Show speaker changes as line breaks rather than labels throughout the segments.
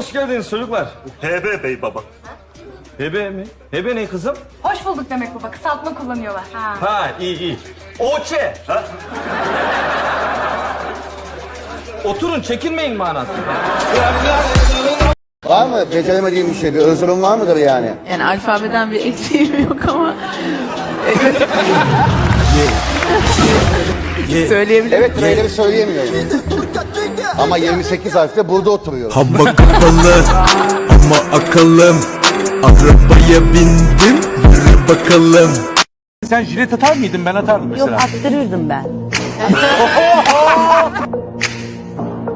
Hoş geldiniz çocuklar.
HB bey baba.
Hebe mi? Hebe ne kızım?
Hoş bulduk demek baba. Kısaltma kullanıyorlar. Ha.
Ha iyi iyi. Oçe.
Ha?
Oturun çekinmeyin manası.
Var mı beceremediğim bir şey? Bir özürüm var mıdır yani?
Yani alfabeden bir eksiğim yok ama söyleyebilirim.
Evet R'leri söyleyemiyorum. Ama 28 harfte burada oturuyorum.
Hava kapalı ama akıllım Arabaya bindim yürü bakalım
Sen jilet atar mıydın? Ben atardım mesela.
Yok attırırdım ben.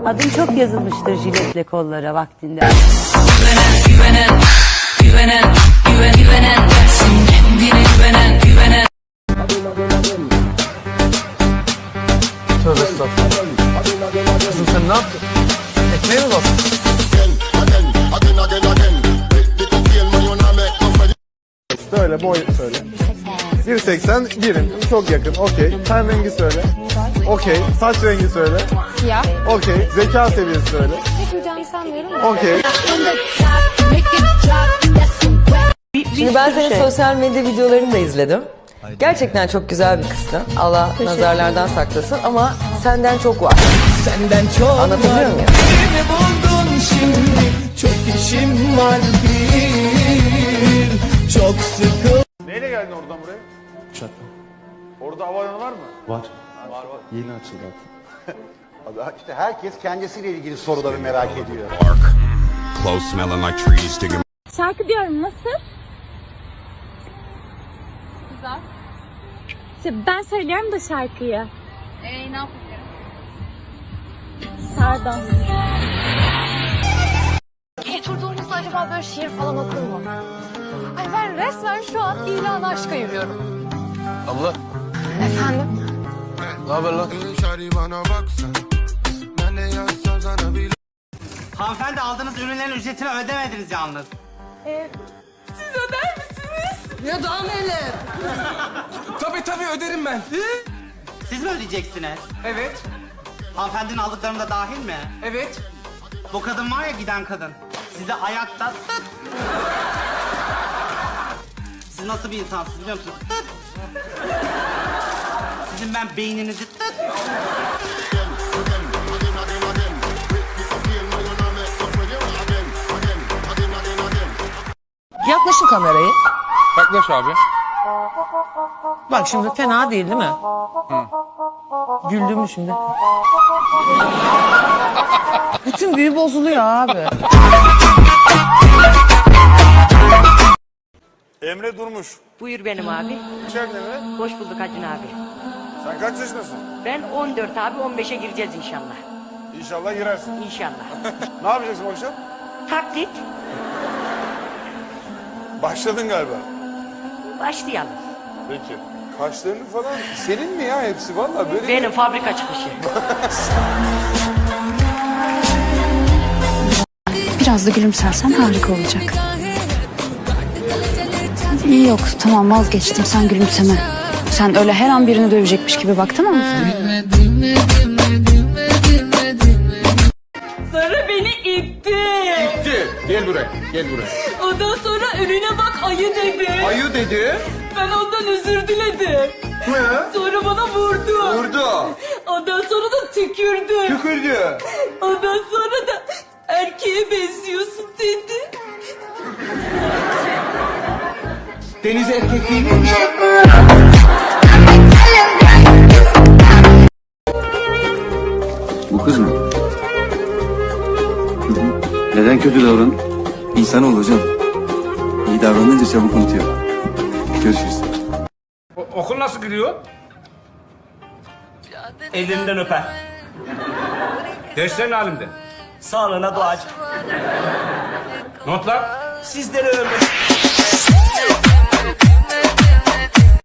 Adım çok yazılmıştır jiletle kollara vaktinde.
Kızım sen ne yaptın? Ekmeğe mi bastın?
Söyle boy söyle. 1.80 birim. Çok yakın. Okey. Ten rengi söyle. Okey. Saç rengi söyle.
Siyah.
Okey. Zeka seviyesi söyle.
Yapacağını sanmıyorum da.
Okey.
Şimdi ben senin sosyal medya videolarını da izledim. Gerçekten çok güzel bir kızsın. Allah nazarlardan saklasın ama senden çok var.
Senden çok
Anlatabiliyor muyum?
Seni buldum şimdi Çok işim var bir Çok sıkı
Neyle geldin oradan buraya? Uçakla. Orada havaalanı var mı?
Abi işte herkes kendisiyle ilgili soruları merak ediyor.
Clothes smelling like trees, digging
Şarkı diyorum nasıl? Güzel. İşte ben söylüyorum da şarkıyı. Ee, ne yapabilirim? Sardan. Oturduğunuzda acaba böyle şiir falan okur mu? Ay ben resmen şu an ilan aşka yürüyorum.
Abla
Efendim?
ne haber lan?
Hanımefendi aldığınız ürünlerin ücretini ödemediniz yalnız.
Tabii tabii öderim ben
Siz mi ödeyeceksiniz? Evet. Hanımefendinin aldıklarım da dahil mi? Evet. Bu kadın var ya giden kadın. Size ayakta tıt. Siz nasıl bir insansınız biliyor musunuz? Tıt. Sizin ben beyninizi tıt.
Yaklaşın kamerayı.
Yaklaş abi.
Bak şimdi fena değil değil mi? Güldün mü şimdi? Bütün büyü bozuluyor abi.
Emre Durmuş.
Buyur benim abi.
İçeride mi?
Hoş bulduk Hacın abi.
Sen kaç yaşındasın?
Ben 14 abi 15'e gireceğiz inşallah.
İnşallah girersin.
İnşallah.
ne yapacaksın bu akşam?
Taklit
Başladın galiba.
başlayalım.
Peki. Kaşlarını falan senin mi ya hepsi? Valla böyle
Benim fabrika çıkışı.
Biraz da gülümsersen harika olacak. İyi yok tamam vazgeçtim sen gülümseme. Sen öyle her an birini dövecekmiş gibi bak tamam mı?
Sonra beni itti.
Gel buraya. Gel buraya.
Ondan sonra önüne bak ayı dedi.
Ayı dedi.
Ben ondan özür diledim. Sonra bana vurdu.
Vurdu.
Ondan sonra da tükürdü.
Tükürdü.
Ondan sonra da erkeğe benziyorsun dedi.
Deniz erkek değil miymiş?
Bu kız mı? Neden kötü davran?
İnsan ol hocam İyi davranınca çabuk unutuyor Görüşürüz.
O- okul nasıl gidiyor?
Elinden öper.
Derslerin halinde.
Sağlığına duacı.
Notlar?
Sizleri ömür.